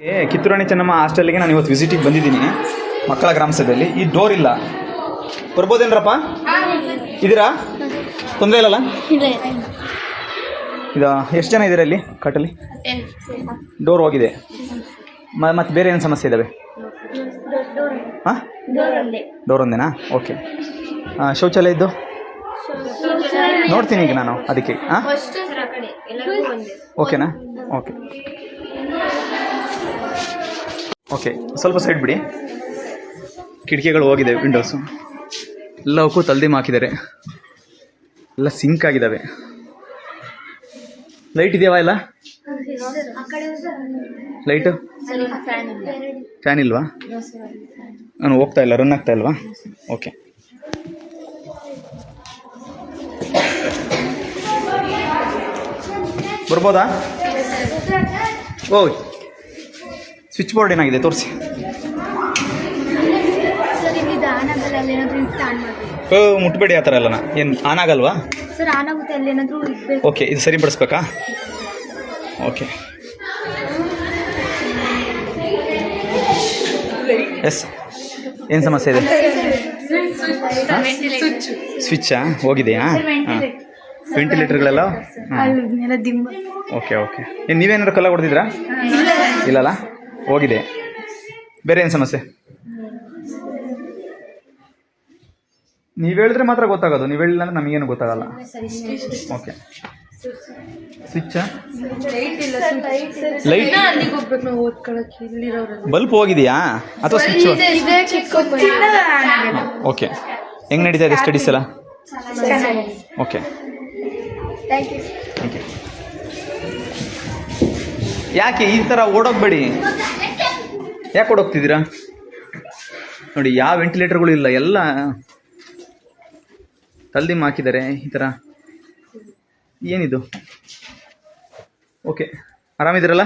ಏ ಕಿತ್ತೂರಾಣಿ ಚೆನ್ನಮ್ಮ ಹಾಸ್ಟೆಲ್ಗೆ ನಾನು ಇವತ್ತು ವಿಸಿಟಿಗೆ ಬಂದಿದ್ದೀನಿ ಮಕ್ಕಳ ಗ್ರಾಮ ಸಭೆಯಲ್ಲಿ ಈ ಡೋರ್ ಇಲ್ಲ. ಬರ್ಬೋದೇನ್ರಪ್ಪ? ಇದೀರಾ? ತೊಂದರೆ ಇಲ್ಲಲ್ಲ? ಇದು ಎಷ್ಟು ಜನ ಇದ್ದೀರಾ ಇಲ್ಲಿ ಕಟ್ಟಲ್ಲಿ? ಡೋರ್ ಹೋಗಿದೆ. ಮತ್ತೆ ಬೇರೆ ಏನು ಸಮಸ್ಯೆ ಇದ್ದಾವೆ ಹಾಂ? ಡೋರ್ ಒಂದೇನಾ? ಓಕೆ ಶೌಚಾಲಯ ಇದ್ದು? ನೋಡ್ತೀನಿ ಈಗ ನಾನು ಅದಕ್ಕೆ. ಹಾಂ? ಓಕೆನಾ ಓಕೆ ಓಕೆ ಸ್ವಲ್ಪ ಸೈಡ್ ಬಿಡಿ. ಕಿಟಕಿಗಳು ಹೋಗಿದೆ ವಿಂಡೋಸು ಎಲ್ಲವಕ್ಕೂ ತಲ್ದಿ ಹಾಕಿದ್ದಾರೆ. ಎಲ್ಲ ಸಿಂಕ್ ಆಗಿದ್ದಾವೆ. ಲೈಟ್ ಇದೆಯಾ ಎಲ್ಲ? ಲೈಟು ಫ್ಯಾನ್ ಇಲ್ವಾ? ನಾನು ಹೋಗ್ತಾ ಇಲ್ಲ ರನ್ ಆಗ್ತಾ ಇಲ್ವಾ? ಓಕೆ ಬರ್ಬೋದಾ? ಓಯ್ ಸ್ವಿಚ್ ಬೋರ್ಡ್ ಏನಾಗಿದೆ? ತೋರಿಸಿ. ಮುಟ್ಬೇಡಿ ಆ ಥರ ಎಲ್ಲನ. ಏನು ಆನ್ ಆಗಲ್ವಾ? ಸರ್ ಆನ್ ಆಗುತ್ತೆ ಅಲ್ಲಿ ಏನಾದರೂ ಇಡಬೇಕು ಓಕೆ ಇದು ಸರಿಪಡಿಸ್ಬೇಕಾ ಓಕೆ ಎಸ್ ಏನು ಸಮಸ್ಯೆ ಇದೆ? ಸ್ವಿಚ್ಚಾ ಹೋಗಿದೆಯಾ? ಹಾಂ. ವೆಂಟಿಲೇಟರ್ಗಳೆಲ್ಲ ಎಲ್ಲ ಓಕೆ ಓಕೆ ಏನು ನೀವೇನಾದ್ರು ಕಲ್ಲ ಹೊಡೆದಿದ್ರಾ? ಇಲ್ಲಲ್ಲ? ಹೋಗಿದೆ. ಬೇರೆ ಏನು ಸಮಸ್ಯೆ? ನೀವು ಹೇಳಿದ್ರೆ ಮಾತ್ರ ಗೊತ್ತಾಗೋದು. ನೀವು ಹೇಳಿಲ್ಲ ಅಂದ್ರೆ ನಮಗೇನು ಗೊತ್ತಾಗಲ್ಲ. ಓಕೆ. ಸ್ವಿಚ್ ಲೈಟ್ ಬಲ್ಪ್ ಹೋಗ್ಬೇಕು ನಾವು ಓದ್ಕೊಳಕ್ಕೆ ಇಲ್ಲಿರೋರು ಬಲ್ಬ್ ಹೋಗಿದೆಯಾ? ಅಥವಾ ಸ್ವಿಚ್ ಓಕೆ. ಹೆಂಗ್ ನಡೀತಾ ಇದೆ ಸ್ಟಡೀಸ್ ಎಲ್ಲ? ಓಕೆ. ಥ್ಯಾಂಕ್ ಯು ಯಾಕೆ ಈ ಥರ ಓಡೋಗ್ಬೇಡಿ? ಯಾಕೆ ಓಡೋಗ್ತಿದ್ದೀರಾ? ನೋಡಿ ಯಾವ ವೆಂಟಿಲೇಟರ್ಗಳು ಇಲ್ಲ ಎಲ್ಲ ತಲ್ದಿಮ್ ಹಾಕಿದ್ದಾರೆ ಈ ಥರ ಏನಿದು? ಓಕೆ ಆರಾಮಿದ್ದೀರಲ್ಲ?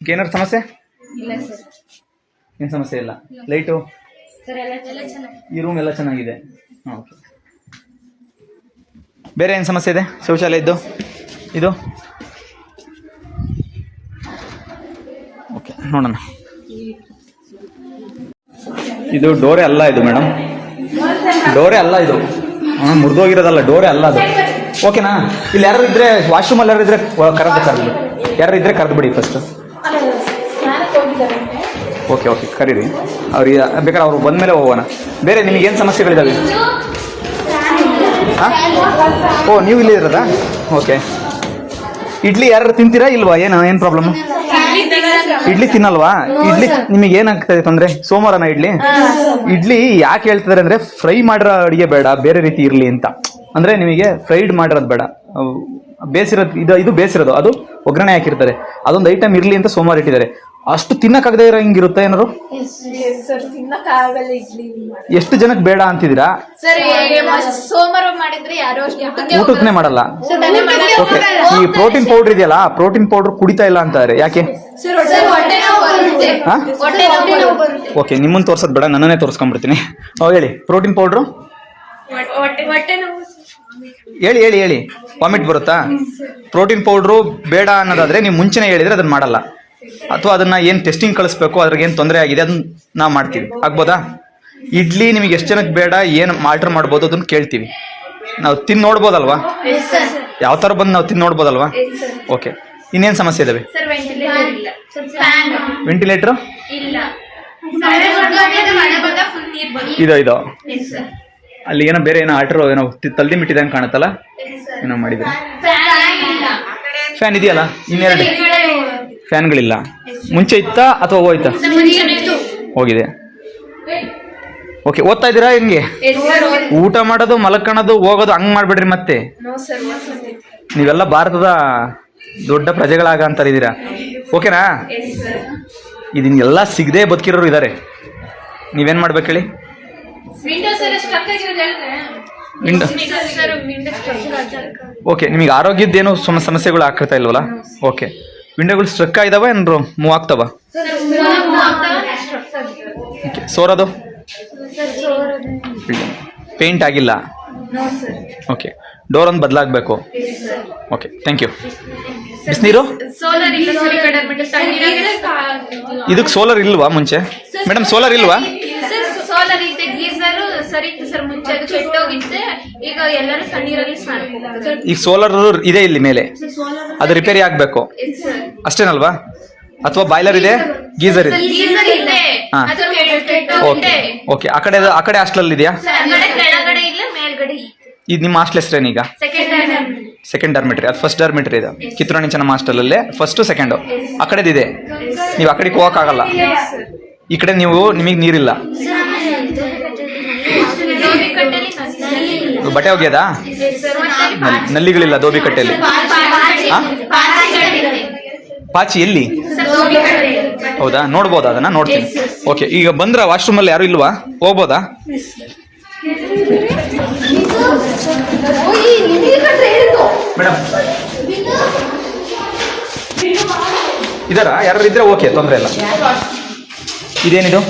ಏನಾರು ಸಮಸ್ಯೆ? ಏನು ಸಮಸ್ಯೆ ಇಲ್ಲ. ಲೈಟು ಈ ರೂಮ್ ಎಲ್ಲ ಚೆನ್ನಾಗಿದೆ. ಹಾಂ ಓಕೆ ಬೇರೆ ಏನು ಸಮಸ್ಯೆ ಇದೆ? ಶೌಚಾಲಯ ಇದ್ದು? ಇದು? ನೋಡೋಣ. ಇದು ಡೋರೆ ಅಲ್ಲ ಇದು ಮೇಡಮ್ ಡೋರೆ ಅಲ್ಲ ಇದು. ಹಾಂ, ಮುರಿದೋಗಿರೋದಲ್ಲ, ಡೋರೆ ಅಲ್ಲ ಅದು. ಓಕೆನಾ ಇಲ್ಲಿ ಯಾರು ಇದ್ರೆ ವಾಶ್ರೂಮಲ್ಲಿ ಯಾರು ಇದ್ರೆ ಕರೆದು ಕರೆದು ಯಾರು ಇದ್ರೆ ಕರೆದು ಬಿಡಿ ಫಸ್ಟ್ ಓಕೆ ಓಕೆ ಕರೀರಿ. ಅವ್ರಿಗೆ ಬೇಕಾದ್ರೆ ಅವ್ರು ಬಂದಮೇಲೆ ಹೋಗೋಣ. ಬೇರೆ ನಿಮಗೇನು ಸಮಸ್ಯೆಗಳಿದ್ದಾವೆ ಹಾಂ? ಓ, ನೀವು ಇಲ್ಲಿ ಇರೋದಾ? ಓಕೆ ಇಡ್ಲಿ ಯಾರು ತಿಂತೀರಾ ಇಲ್ವಾ? ಏನು ಏನು ಪ್ರಾಬ್ಲಮ್ ಇಡ್ಲಿ ತಿನ್ನಲ್ವಾ? ಇಡ್ಲಿ ನಿಮಗೆ ಏನಾಗ್ತದೆ ತೊಂದರೆ? ಸೋಮವಾರನ ಇಡ್ಲಿ? ಇಡ್ಲಿ ಯಾಕೆ ಹೇಳ್ತಿದ್ದಾರೆ ಅಂದ್ರೆ ಫ್ರೈ ಮಾಡಿರೋ ಅಡಿಗೆ ಬೇಡ ಬೇರೆ ರೀತಿ ಇರ್ಲಿ ಅಂತ. ಅಂದ್ರೆ ನಿಮಗೆ ಫ್ರೈಡ್ ಮಾಡಿರೋದು ಬೇಡ. ಬೇಸಿರೋದು ಇದು ಇದು ಬೇಸಿರೋದು. ಅದು ಒಗ್ಗರಣೆ ಹಾಕಿರ್ತಾರೆ. ಅದೊಂದು ಐಟಮ್ ಇರ್ಲಿ ಅಂತ ಸೋಮವಾರ ಇಟ್ಟಿದ್ದಾರೆ. ಅಷ್ಟು ತಿನ್ನಕ್ಕಾಗದೇ ಇರೋ ಹಿಂಗಿರುತ್ತೆ ಏನಾರು ಎಷ್ಟು ಜನಕ್ಕೆ ಬೇಡ ಅಂತಿದ್ದೀರಾ? ಊಟಕ್ಕನೇ ಮಾಡಲ್ಲ. ಓಕೆ ಈ ಪ್ರೋಟೀನ್ ಪೌಡರ್ ಇದೆಯಲ್ಲ ಪ್ರೋಟೀನ್ ಪೌಡರ್ ಕುಡಿತಾ ಇಲ್ಲ ಅಂತಾರೆ. ಯಾಕೆ? ಸರ್ ಹೊಟ್ಟೆ ನೋವು ಬರುತ್ತೆ. ಹಾ? ಹೊಟ್ಟೆ ಬರುತ್ತೆ. ಓಕೆ ನಿಮ್ಮನ್ನು ತೋರ್ಸೋದು ಬೇಡ ನನ್ನನ್ನೇ ತೋರಿಸ್ಕೊಂಡ್ಬಿಡ್ತೀನಿ. ಅವ್ ಹೇಳಿ ಪ್ರೋಟೀನ್ ಪೌಡ್ರು? ಹೇಳಿ ಹೇಳಿ ಹೇಳಿ. ವಾಮಿಟ್ ಬರುತ್ತಾ? ಪ್ರೋಟೀನ್ ಪೌಡ್ರು ಬೇಡ ಅನ್ನೋದಾದ್ರೆ ನೀವು ಮುಂಚೆನೇ ಹೇಳಿದ್ರೆ ಅದನ್ನ ಮಾಡಲ್ಲ. ಅಥವಾ ಅದನ್ನ ಏನು ಟೆಸ್ಟಿಂಗ್ ಕಳಿಸ್ಬೇಕು ಅದ್ರಾಗ ಏನು ತೊಂದರೆ ಆಗಿದೆ ಅದನ್ನ ನಾವು ಮಾಡ್ತೀವಿ. ಆಗ್ಬೋದಾ? ಇಡ್ಲಿ ನಿಮಗೆ ಎಷ್ಟು ಜನಕ್ಕೆ ಬೇಡ ಏನು ಆಲ್ಟರ್ ಮಾಡ್ಬೋದು ಅದನ್ನ ಕೇಳ್ತೀವಿ. ನಾವು ತಿಂದು ನೋಡ್ಬೋದಲ್ವಾ? ಯಾವ ಥರ ಬಂದು ನಾವು ತಿಂದು ನೋಡ್ಬೋದಲ್ವಾ? ಓಕೆ ಇನ್ನೇನು ಸಮಸ್ಯೆ ಇದಾವೆ? ಸರ್ ವೆಂಟಿಲೇಟರ್ ಇಲ್ಲ. ಸರ್ ಫ್ಯಾನ್ ವೆಂಟಿಲೇಟ್ರು ಇಲ್ಲ. ಮಳೆ ಬಂದ ಫುಲ್ ನೀರ್ ಬಂದು ಇದು ಇದು? ಸರ್ ಅಲ್ಲಿ ಏನೋ ಬೇರೆ ಏನೋ ಆಲ್ಟರ್ ಏನೋ ತಲ್ದಿ ಮಿಟ್ಟಿದಂಗೆ ಕಾಣುತ್ತಲ್ಲ? ಏನೋ ಮಾಡಿದ್ರೆ. ಫ್ಯಾನ್ ಇಲ್ಲ. ಫ್ಯಾನ್ ಇದೆಯಲ್ಲ? ಇನ್ನೆರಡು. ಫ್ಯಾನ್ಗಳಿಲ್ಲ ಮುಂಚೆ ಇತ್ತಾ ಅಥವಾ ಹೋಯ್ತಾ ಹೋಗಿದೆ. ಓಕೆ ಓದ್ತಾ ಇದ್ದೀರಾ ಹೆಂಗೆ? ಊಟ ಮಾಡೋದು ಮಲಕಣದು ಹೋಗೋದು ಹಂಗೆ ಮಾಡ್ಬೇಡ್ರಿ ಮತ್ತೆ. ನೀವೆಲ್ಲ ಭಾರತದ ದೊಡ್ಡ ಪ್ರಜೆಗಳಾಗ ಅಂತ ಇದ್ದೀರಾ ಓಕೆನಾ ಇದನ್ನೆಲ್ಲ ಸಿಗದೆ ಬದುಕಿರೋರು ಇದ್ದಾರೆ ನೀವೇನು ಮಾಡ್ಬೇಕು ಹೇಳಿ? ಓಕೆ ನಿಮಗೆ ಆರೋಗ್ಯದ್ದೇನು ಸಮ ಸಮಸ್ಯೆಗಳು ಆಗ್ತಾ ಇಲ್ವಲ್ಲ? ಓಕೆ ವಿಂಡೋಗಳು ಸ್ಟ್ರಕ್ ಆಗಿದಾವ ಏನ್ರು? ಮೂವ್ ಆಗ್ತಾವ? ಸೋರೋದು? ಸರ್ ಪೇಂಟ್ ಆಗಿಲ್ಲ? ಓಕೆ ಡೋರ್ ಒಂದು ಬದಲಾಗಬೇಕು. ಓಕೆ ಥ್ಯಾಂಕ್ ಯು ಬಿಸಿನೀರು? ಇದಕ್ಕೆ ಸೋಲಾರ್ ಇಲ್ವಾ ಮುಂಚೆ? ಮೇಡಮ್ ಸೋಲಾರ್ ಇಲ್ವಾ? ಸರ್ ಸೋಲಾರ್ ಇತ್ತೆ ಗೀಸರ್ ಸರಿ ಸರ್ ಮುಂಚೆ ಅದು ಕೆಟ್ಟೋಗಿತ್ತೆ. ಈಗ ಎಲ್ಲರೂ ತಣ್ಣೀರಲ್ಲಿ ಈಗ ಸೋಲಾರ್ ಇದೆ ಇಲ್ಲಿ ಮೇಲೆ. ಅದು ರಿಪೇರಿ ಆಗಬೇಕು. ಸರ್ ಅಷ್ಟೇನಲ್ವಾ? ಅಥವಾ ಬಾಯ್ಲರ್ ಇದೆ? ಗೀಸರ್ ಇದೆ? ಓಕೆ ಓಕೆ ಆ ಕಡೆ ಆ ಕಡೆ ಹಾಸ್ಟೆಲ್ ಇದೆಯಾ ಕೆಳಗಡೆ ಕೆಳಗಡೆ ಇಲ್ಲ ಮೇಲ್ಗಡೆ ಇಲ್ಲ ಇದು ನಿಮ್ಮ ಹಾಸ್ಟೆಲ್ ಹೆಸರೇನೀಗ ಸೆಕೆಂಡ್ ಸೆಕೆಂಡ್ ಡರ್ಮೆಟ್ರಿ ಅದು ಫಸ್ಟ್ ಡರ್ಮೆಟ್ರಿ ಇದು. ಕಿತ್ತೂರಾಣಿ ಚೆನ್ನಮ್ಮ ಹಾಸ್ಟೆಲಲ್ಲೇ ಫಸ್ಟು ಸೆಕೆಂಡು ಆ ಕಡೆದಿದೆ ನೀವು ಆ ಕಡೆಗೆ ಹೋಗೋಕ್ಕಾಗಲ್ಲ ಈ ಕಡೆ ನೀವು ನಿಮಗೆ ನೀರಿಲ್ಲ. ಬಟ್ಟೆ ಒಗೆಯೋದಾ? ನಲ್ಲಿಗಳಿಲ್ಲ ದೋಬಿ ಕಟ್ಟೆಯಲ್ಲಿ. ಪಾಚಿ- ಎಲ್ಲಿ. ಹೌದಾ? ನೋಡ್ಬೋದಾ ಅದನ್ನ? ನೋಡ್ತೀನಿ. ಓಕೆ ಈಗ ಬಂದ್ರ ವಾಶ್ರೂಮಲ್ಲಿ ಯಾರು ಇಲ್ವಾ? ಹೋಗ್ಬೋದಾ? ಮೇಡಮ್. ಇದರ ಯಾರು ಇದ್ರೆ ಓಕೆ ತೊಂದರೆ ಇಲ್ಲ. ಇದೇನಿದು?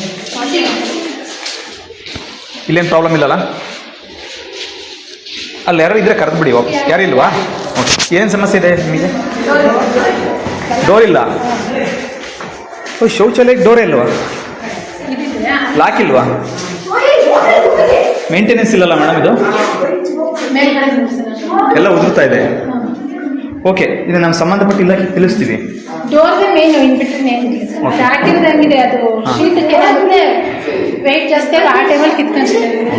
ಇಲ್ಲೇನು ಪ್ರಾಬ್ಲಮ್ ಇಲ್ಲಲ್ಲ? ಅಲ್ಲಿ ಯಾರು ಇದ್ರೆ ಕರೆದು ಬಿಡಿ, ಓಕೆ. ಯಾರು ಇಲ್ವಾ? ಓಕೆ ಏನು ಸಮಸ್ಯೆ ಇದೆ ನಿಮಗೆ? ಡೋರ್ ಇಲ್ಲ. ಓ, ಶೌಚಾಲಯಕ್ಕೆ ಡೋರ್ ಇಲ್ವಾ? ಲಾಕ್ ಇಲ್ವಾ? ಮೇಂಟೆನೆನ್ಸ್ ಇಲ್ಲಲ್ಲ ಮೇಡಮ್ ಇದು? ಎಲ್ಲ ಉದುರ್ತಾ ಇದೆ. ಓಕೆ ಇದು ನಮ್ಮ ಸಂಬಂಧಪಟ್ಟ ಇಲಾಖೆ ತಿಳಿಸ್ತೀವಿ. ಡೋರ್ಗೆ ಮೇನು ಇನ್ಬಿಟ್ರೆ ಅದು ಹಾಕಿರೋದಂಗಿದೆ ಅದು. ಶೀಟ್ ಕೆಳಗಿದೆ ವೆಯ್ಟ್ ಜಾಸ್ತಿ ಆಗಿ ಆ ಟೈಮಲ್ಲಿ ಕಿತ್ಕೊಂಡ್ಬಿಟ್ಟಿದೆ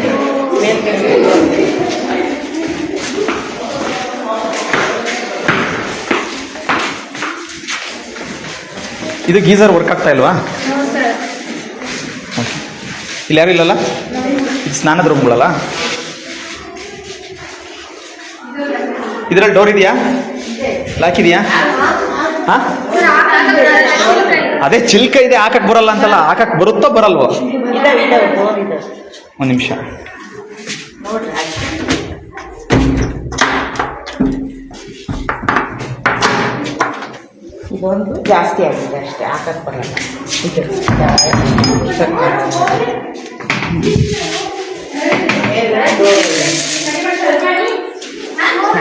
ಇದು ಗೀಸರ್ ವರ್ಕ್ ಆಗ್ತಾ ಇಲ್ವಾ? ಇಲ್ಲಿ ಯಾರು ಇಲ್ಲಲ್ಲ? ಇದು ಸ್ನಾನದ ರೂಮ್ಗಳಲ್ಲ ಇದರಲ್ಲಿ ಡೋರ್ ಇದೆಯಾ? ಲಾಕ್ ಹಾಂ? ಅದೇ ಚಿಲ್ಕ ಇದೆ, ಹಾಕಕ್ ಬರಲ್ಲ ಅಂತಲ್ಲ, ಹಾಕಕ್ ಬರುತ್ತೋ ಬರಲ್ವೋ? ಒಂದು ನಿಮಿಷ. ಜಾಸ್ತಿ ಆಗಿದೆ ಅಷ್ಟೇ ಹಾಕಕ್ಕೆ ಬರಲ್ಲ ಎಲ್ಲ ಡೋರ್ ಇದೆ. ಹೋಯ್ತು.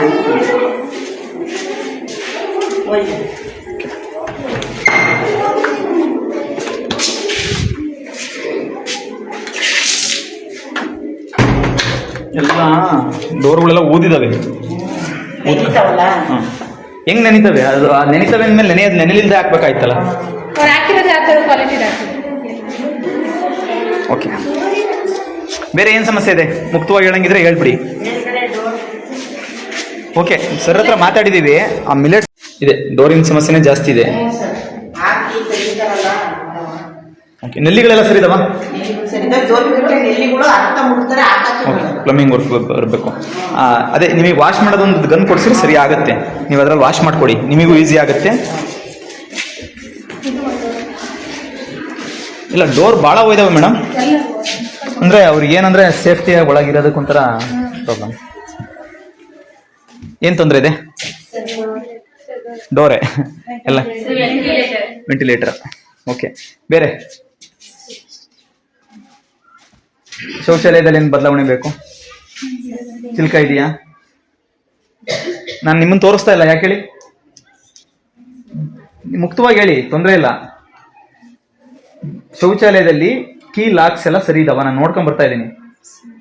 ಎಲ್ಲ ಡೋರ್ಗಳೆಲ್ಲ ಊದಿದಾವೆ? ಹೆಂಗ್ ನೆನಿತವೆ? ಅದು ಆ ನೆನಿತವೆ ಅಂದ್ಮೇಲೆ ನೆನೆಯೋದು ನೆನೆಲಿಲ್ದೆ ಹಾಕ್ಬೇಕಾಯ್ತಲ್ಲ? ಓಕೆ ಬೇರೆ ಏನು ಸಮಸ್ಯೆ ಇದೆ? ಮುಕ್ತವಾಗಿ ಹೇಳಂಗಿದ್ರೆ ಹೇಳ್ಬಿಡಿ. ಓಕೆ ಸರ್ ಹತ್ರ ಮಾತಾಡಿದೀವಿ ಆ ಮಿಲೆಟ್ಸ್ ಇದೆ ಡೋರಿನ ಸಮಸ್ಯೆನೇ ಜಾಸ್ತಿ ಇದೆ. ಓಕೆ ನೆಲ್ಲಿಗಳೆಲ್ಲ ಸರಿ ಇದಾವ? ಪ್ಲಂಬಿಂಗ್ ವರ್ಕ್ ಬರಬೇಕು. ಅದೇ ನಿಮಗೆ ವಾಶ್ ಮಾಡೋದೊಂದು ಗನ್ ಕೊಡ್ಸಿದ್ರೆ ಸರಿ ಆಗುತ್ತೆ. ನೀವು ಅದರಲ್ಲಿ ವಾಶ್ ಮಾಡಿಕೊಡಿ. ನಿಮಗೂ ಈಸಿ ಆಗುತ್ತೆ. ಇಲ್ಲ ಡೋರ್ ಭಾಳ ಹೋಯ್ದಾವೆ ಮೇಡಮ್ ಅಂದರೆ ಅವ್ರಿಗೆ ಏನಂದರೆ ಸೇಫ್ಟಿಯಾಗಿ ಒಳಗಿರೋದಕ್ಕೊಂಥರ ಪ್ರಾಬ್ಲಮ್ ಏನು ತೊಂದರೆ ಇದೆ? ಡೋರೆ. ಎಲ್ಲ. ವೆಂಟಿಲೇಟರ್ ಓಕೆ ಬೇರೆ? ಶೌಚಾಲಯದಲ್ಲಿ ಏನು ಬದಲಾವಣೆ ಬೇಕು? ಚಿಲ್ಕ ಇದೆಯಾ? ನಾನು ನಿಮ್ಮನ್ನು ತೋರಿಸ್ತಾ ಇಲ್ಲ, ಯಾಕೆ ಹೇಳಿ? ಮುಕ್ತವಾಗಿ ಹೇಳಿ, ತೊಂದರೆ ಇಲ್ಲ. ಶೌಚಾಲಯದಲ್ಲಿ ಕೀ ಲಾಕ್ಸ್ ಎಲ್ಲ ಸರಿ ಇದಾವ, ನಾನು ನೋಡ್ಕೊಂಡ್ ಬರ್ತಾ ಇದ್ದೀನಿ.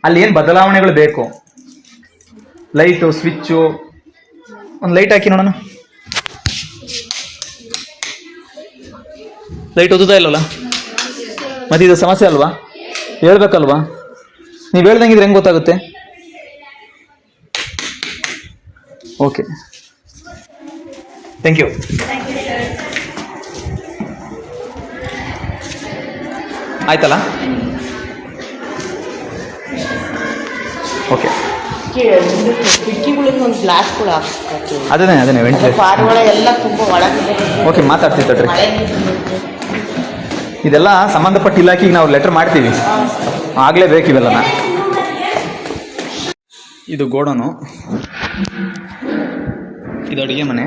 ಅಲ್ಲಿ ಏನು ಬದಲಾವಣೆಗಳು ಬೇಕು? Light, switch. ಒಂದು ಲೈಟ್ ಹಾಕಿ ನೋಡೋಣ. ಲೈಟ್ ಓದುತ್ತಾ ಇಲ್ಲಲ್ಲ? ಮತ್ತೆ ಇದು ಸಮಸ್ಯೆ ಅಲ್ವಾ? ಹೇಳ್ಬೇಕಲ್ವಾ? ನೀವು ಹೇಳ್ದಂಗಿದ್ರೆ ಹೆಂಗೆ ಗೊತ್ತಾಗುತ್ತೆ? ಓಕೆ. ಥ್ಯಾಂಕ್ ಯು ಆಯ್ತಲ್ಲ? ಓಕೆ. ಕಿಟಕಿಗಳಿಗೆ ಒಂದು ಗ್ಲಾಸ್ಗಳು ಹಾಕ್ಸ್ಬೇಕು ಅದನ್ನೇ ಅದನ್ನೇ ವೆಂಟಿಲೇಷನ್ ಪಾರಿವಾಳ ಎಲ್ಲ ತುಂಬ ಒಳಗಿದೆ ಓಕೆ ಮಾತಾಡ್ತೀವಿ ತಡ್ರಿ. ಮಳೆ ನೀರು ಬರುತ್ತೆ. ಇದೆಲ್ಲ ಸಂಬಂಧಪಟ್ಟ ಇಲಾಖೆಗೆ ನಾವು ಲೆಟರ್ ಮಾಡ್ತೀವಿ. ಆಗಲೇಬೇಕು ಇವೆಲ್ಲನ. ಇದು ಗೋಡನು. ಇದು ಅಡುಗೆ ಮನೆ.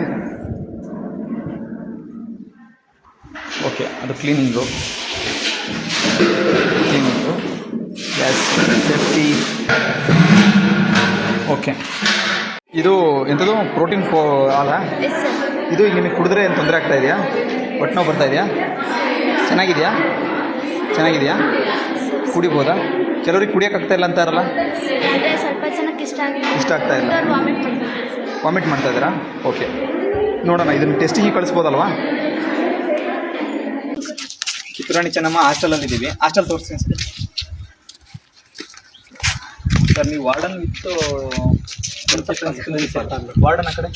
ಓಕೆ ಅದು cleaning cleaning gas safety okay. ಇದು ಎಂಥದ್ದು? ಪ್ರೋಟೀನ್ ಫೋ ಅಲ್ಲ? ಇದು ಈಗ ನಿಮಗೆ ಕುಡಿದ್ರೆ ಏನು ತೊಂದರೆ ಆಗ್ತಾ ಇದೆಯಾ? ಹೊಟ್ಟೆ ನೋವು ಬರ್ತಾ ಇದೆಯಾ? ಚೆನ್ನಾಗಿದೆಯಾ? ಚೆನ್ನಾಗಿದೆಯಾ? ಕುಡಿಬೋದಾ? ಕೆಲವ್ರಿಗೆ ಕುಡಿಯೋಕ್ಕಾಗ್ತಾ ಇಲ್ಲ ಅಂತಾರಲ್ಲ ಇಷ್ಟ ಆಗ್ತಾ ಇಲ್ಲ. ವಾಮಿಟ್ ಮಾಡ್ತಾ ಇದ್ದೀರಾ? ಓಕೆ ನೋಡೋಣ ಇದನ್ನು ಟೆಸ್ಟಿಂಗಿಗೆ ಕಳಿಸ್ಬೋದಲ್ವಾ? ಕಿತ್ತೂರಾಣಿ ಚೆನ್ನಮ್ಮ ಹಾಸ್ಟೆಲಲ್ಲಿ ಇದ್ದೀವಿ ಹಾಸ್ಟೆಲ್ ತೋರಿಸ್ತೀನಿ ಸರ್. ಸರ್ ನೀವು ವಾರ್ಡನ್ ಇತ್ತು ವಾರ್ಡನ್ ಆ ಕಡೆ?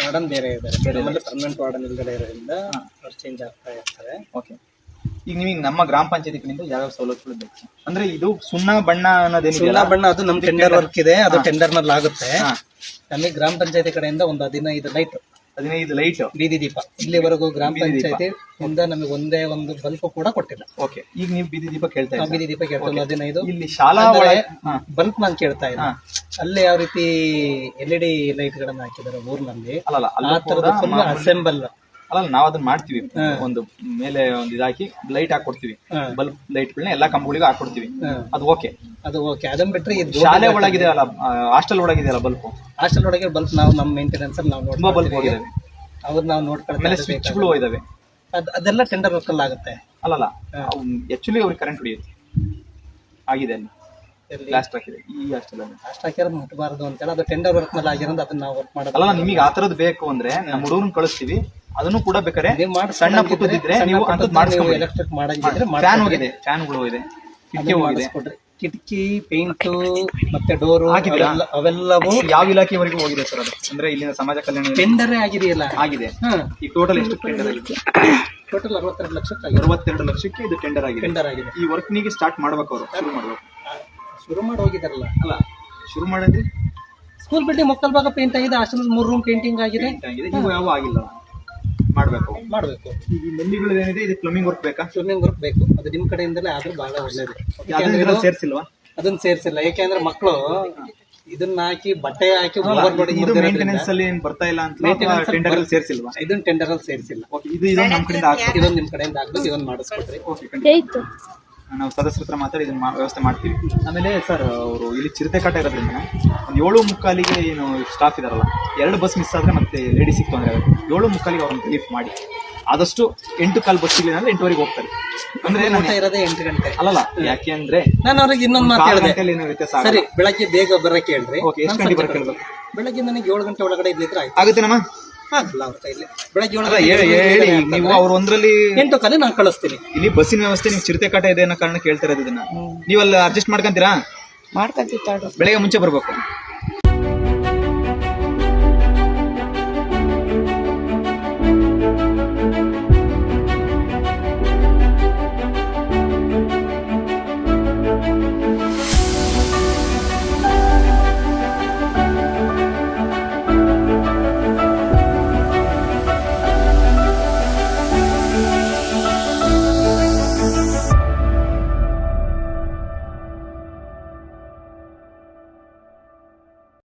ವಾರ್ಡನ್ ಬೇರೆ ಇದ್ದಾರೆ. ನಮ್ಮಲ್ಲಿ ಪರ್ಮನೆಂಟ್ ವಾರ್ಡನ್ ಇಲ್ಲದೆ ಇರೋದ್ರಿಂದ ಅವ್ರು ಚೇಂಜ್ ಆಗ್ತಾ ಇರ್ತಾರೆ. ಓಕೆ. ಈಗ ನಿಮಗೆ ನಮ್ಮ ಗ್ರಾಮ ಪಂಚಾಯತಿ ಕಡೆಯಿಂದ ಯಾವ ಸೌಲಭ್ಯಗಳು ಬೇಕು? ಅಂದ್ರೆ ಇದು ಸುಣ್ಣ ಬಣ್ಣ ಅನ್ನೋದೇನು ಸುಣ್ಣ ಬಣ್ಣ ಅದು ನಮ್ಮ ಟೆಂಡರ್ ವರ್ಕ್ ಇದೆ ಅದು ಟೆಂಡರ್ನಲ್ಲಿ ಆಗುತ್ತೆ. ನಮಗೆ ಗ್ರಾಮ ಪಂಚಾಯತಿ ಕಡೆಯಿಂದ ಒಂದು ಹದಿನೈದು ಲೈಟ್ ಹದಿನೈದು ಲೈಟ್. ಬೀದಿ ದೀಪ. ಇಲ್ಲಿವರೆಗೂ ಗ್ರಾಮ. ಪಂಚಾಯತಿ ಇಂದ ನಮಗೆ ಒಂದೇ ಒಂದು ಬಲ್ಪ್ ಕೂಡ ಕೊಟ್ಟಿಲ್ಲ. ಓಕೆ ಈಗ ನೀವು ಬೀದಿ ದೀಪ ಕೇಳ್ತಾ ನಾವು ಇದ್ದೀರಾ? ಬೀದಿ ದೀಪ ಕೇಳ್ತಾ ಹದಿನೈದು. ಇಲ್ಲಿ ಶಾಲಾ ಒಳಗೆ ಹಾ. ಬಲ್ಪ್ ನಾನು ಕೇಳ್ತಾ ಇದ್ದೆ. ಅಲ್ಲಿ ಯಾವ ರೀತಿ ಎಲ್ ಇ ಡಿ ಲೈಟ್ ಗಳನ್ನ ಹಾಕಿದ್ದಾರೆ ಊರ್ನಲ್ಲಿ? ಅಲ್ಲಲ್ಲ ಆ ಅಲ್ಲೂ ತರದ ಕೂಡ ಫುಲ್ ಅಸೆಂಬಲ್ ಅಲ್ಲ ನಾವು ಅದನ್ನ ಮಾಡ್ತೀವಿ. ಒಂದು ಮೇಲೆ ಒಂದು ಇದಾಕಿ ಲೈಟ್ ಹಾಕೊಡ್ತೀವಿ. ಬಲ್ಬ್ ಬಲ್ಬ್ ಲೈಟ್ಗಳನ್ನ ಎಲ್ಲಾ ಕಂಬಗಳಿಗೂ ಹಾಕೊಡ್ತೀವಿ. ಅದು ಓಕೆ ಅದು ಓಕೆ ಅದನ್ನ ಬಿಟ್ರೆ ಶಾಲೆ ಒಳಗಿದೆ ಅಲ್ಲ ಹಾಸ್ಟೆಲ್ ಒಳಗಿದೆಯಲ್ಲ ಬಲ್ಬ್? ಹಾಸ್ಟೆಲ್ ಒಳಗೆ ಬಲ್ಬ್ ನಾವು ನಮ್ಮ ಮೇಂಟೆನೆನ್ಸ್ ನಾವು ತುಂಬಾ ಬಲ್ಬ್ ಹೋಗಿದ್ದಾವೆ ಅವ್ರ ನಾವು ನೋಡ್ಕೊಳ್ತಾ. ಸ್ವಿಚ್ಗಳು ಇದಾವೆ ಅದ್- ಅದೆಲ್ಲ ಟೆಂಡರ್ ವರ್ಕ್ ಅಲ್ಲಿ ಆಗುತ್ತೆ ಅಲ್ಲಲ್ಲ ಆಕ್ಚುಲಿ ಅವ್ರಿಗೆ ಕರೆಂಟ್ ಹೊಡಿಯುತ್ತೆ. ಆಗಿದೆ ಅಲ್ಲಿ. ಲಾಸ್ಟ್ ಹಾಕಿದೆ. ಈ ಹಾಸ್ಟೆಲ್ ಲಾಸ್ಟ್ ಅಷ್ಟು ಹಾಕಿರೋದು ಮುಟ್ಟಬಾರದು ಅಂತೇಳಿ. ಅದು ಟೆಂಡರ್ ವರ್ಕ್ ಮೇಲೆ ಆಗಿರೋದು ಅದನ್ನ ನಾವು ವರ್ಕ್ ಮಾಡೋದು. ಅಲ್ಲ ನಿಮಗೆ ಆ ತರದ್ ಬೇಕು ಅಂದ್ರೆ ನಮ್ಮ ಹುಡುಗರನ್ನ ಕಳಿಸ್ತೀವಿ. ಅದನ್ನು ಕೂಡ ಬೇಕಾರೆ ಸಣ್ಣ ಪುಟ್ಟದಿದ್ರೆ ನೀವು ಅಂತದ್ ಮಾಡಿಸ್ಕೊಂಡು ಎಲೆಕ್ಟ್ರಿಕ್ ಮಾಡಂಗಿದ್ರೆ ಫ್ಯಾನ್ ಹೋಗಿದೆ ಫ್ಯಾನ್ಗಳು ಇದೆ ಕಿಟಕಿ ಹೋಗಿದೆ. ಕಿಟಕಿ ಪೇಂಟು ಮತ್ತೆ ಡೋರ್? ಅವೆಲ್ಲವೂ ಯಾವ ಇಲಾಖೆವರೆಗೂ ಹೋಗಿದೆ ಸರ್ ಅದು? ಅಂದ್ರೆ ಇಲ್ಲಿನ ಸಮಾಜ ಕಲ್ಯಾಣ ಟೆಂಡರ್ ಆಗಿದೆಯಲ್ಲ? ಆಗಿದೆ. ಈ ಟೋಟಲ್ ಎಷ್ಟು ಟೆಂಡರ್ ಆಗಿದೆ? ಟೋಟಲ್ ಅರವತ್ತೆರಡು ಲಕ್ಷಕ್ಕೆ ಅರವತ್ತೆರಡು ಲಕ್ಷಕ್ಕೆ ಇದು ಟೆಂಡರ್ ಆಗಿದೆ. ಟೆಂಡರ್ ಆಗಿದೆ. ಈ ವರ್ಕ್ ನಿಗೆ ಸ್ಟಾರ್ಟ್ ಮಾಡ್ಬೇಕು ಅವರು ಶುರು ಮಾಡ್ಬೇಕು. ಶುರು ಮಾಡಿ ಹೋಗಿದಾರಲ್ಲ? ಅಲ್ಲ ಶುರು ಮಾಡಿದ್ರೆ. ಸ್ಕೂಲ್ ಬಿಲ್ಡಿಂಗ್ ಮಕ್ಕಳ ಭಾಗ ಪೇಂಟ್ ಆಗಿದೆ ಆಶ್ರಮದ ಮೂರು ರೂಮ್ ಪೇಂಟಿಂಗ್ ಆಗಿದೆ. ಆಗಿದೆ. ಯಾವ ಆಗಿಲ್ಲ. ಮಾಡ್ಬೇಕು. ಮಾಡಬೇಕು. ಈ ನಲ್ಲಿಗಳು ಏನಿದೆ? ಇದು ಪ್ಲಂಬಿಂಗ್ ವರ್ಕ್ ಬೇಕಾ? ಸ್ವಿಮ್ಮಿಂಗ್ ವರ್ಕ್ ಬೇಕು. ಅದು ನಿಮ್ಮ ಕಡೆಯಿಂದಲೇ ಆದ್ರೆ ಬಹಳ ಒಳ್ಳೇದು. ಯಾಕಂದ್ರೆ ಇದು- ಸೇರ್ಸಿಲ್ವಾ? ಅದನ್ನ ಸೇರ್ಸಿಲ್ಲ. ಯಾಕೆಂದ್ರೆ ಮಕ್ಕಳು ಇದನ್ನ ಹಾಕಿ ಬಟ್ಟೆ ಹಾಕಿ overload ಇದು ಮುರ್ದಿರೋದ್ರಿಂದ ಮೇಂಟೆನೆನ್ಸ್ ಅಲ್ಲಿ ಏನ್ ಬರ್ತಾ ಇಲ್ಲ ಅಂತ Maintenance ಟೆಂಡರ್ ಅಲ್ಲಿ ಸೇರ್ಸಿಲ್ವಾ? ಇದನ್ನ ಟೆಂಡರ್ ಅಲ್ಲಿ ಸೇರಿಸಿಲ್ಲ. ಓಕೆ ಇದು ಇದು ನಮ್ಮ ಕಡೆಯಿಂದ ಆಗ್ತದೆ ಇದೊಂದು ನಿಮ್ ಕಡೆಯಿಂದ ಆಗ್ಬೇಕು. ಇದೊಂದು ಮಾಡಿಸ್ಕೊಡ್ರಿ. ನಾವು ಸದಸ್ಯರ ಹತ್ರ ಮಾತಾಡಿ ಇದನ್ನ ವ್ಯವಸ್ಥೆ ಮಾಡ್ತೀವಿ. ಆಮೇಲೆ ಸರ್ ಅವರು ಇಲ್ಲಿ ಚಿರತೆ ಕಾಟ ಇರೋದ್ರಿಂದ ಒಂದು ಏಳು ಮುಕ್ಕಾಲಿಗೆ ಏನು ಸ್ಟಾಫ್ ಇದಾರಲ್ಲ ಎರಡು ಬಸ್ ಮಿಸ್ ಆದ್ರೆ ಮತ್ತೆ ಲೇಡೀಸಿಗೆ ತೊಂದರೆ ಆಗುತ್ತೆ. ಏಳು ಮುಕ್ಕಾಲಿಗೆ ಅವ್ರನ್ನ ರಿಲೀಫ್ ಮಾಡಿ. ಆದಷ್ಟು ಎಂಟು ಕಾಲು ಬಸ್ ಇಲ್ಲ ಅಂದ್ರೆ ಎಂಟುವರೆಗೆ ಹೋಗ್ತಾರೆ. ಅಂದ್ರೆ ಊಟ ಇರೋದೇ ಎಂಟು ಗಂಟೆ. ಅಲ್ಲಲ್ಲ ಯಾಕೆ ಅಂದ್ರೆ ನಾನು ಅವ್ರಿಗೆ ಇನ್ನೊಂದು ಮಾತು ಹೇಳಿದೆ. ಏನೋ ವ್ಯತ್ಯಾಸ. ಸರಿ ಬೆಳಗ್ಗೆ ಬೇಗ ಬರಕ್ಕೆ ಹೇಳ್ರಿ. ಓಕೆ ಎಷ್ಟು ಗಂಟೆ ಬರಕ್ಕೆ ಬೆಳಗ್ಗೆ ನನಗೆ ಏಳು ಗಂಟೆ ಒಳಗಡೆ ಇದ್ರೆ ಆಯ್ತು. ಆಗುತ್ತೆ ನಮ್ಮ? ಆಗಲ್ಲ ಅವ್ರ ಕೈಲಿ. ಬೆಳಗ್ಗೆ ಏಳು ಅಲ್ಲ ಗಂಟೆ ಹೇಳಿ ಹೇಳಿ ನೀವು ಅವ್ರ ಒಂದ್ರಲ್ಲಿ ಎಂಟು ಕಲೆ ನಾನು ಕಳಿಸ್ತೀನಿ. ಇಲ್ಲಿ ಬಸ್ಸಿನ ವ್ಯವಸ್ಥೆ ನೀವು ಚಿರತೆ ಕಾಟ ಇದೆ ಅನ್ನೋ ಕಾರಣ ಕೇಳ್ತಾ ಇರೋದು ಇದನ್ನ. ನೀವು ಅಲ್ಲಿ ಅಡ್ಜಸ್ಟ್ ಮಾಡ್ಕೊಂತೀರಾ? ಮಾಡ್ಕೊಂತಿತ್ತು ಬೆಳಗ್ಗೆ ಮುಂಚೆ ಬರ್ಬೇಕು.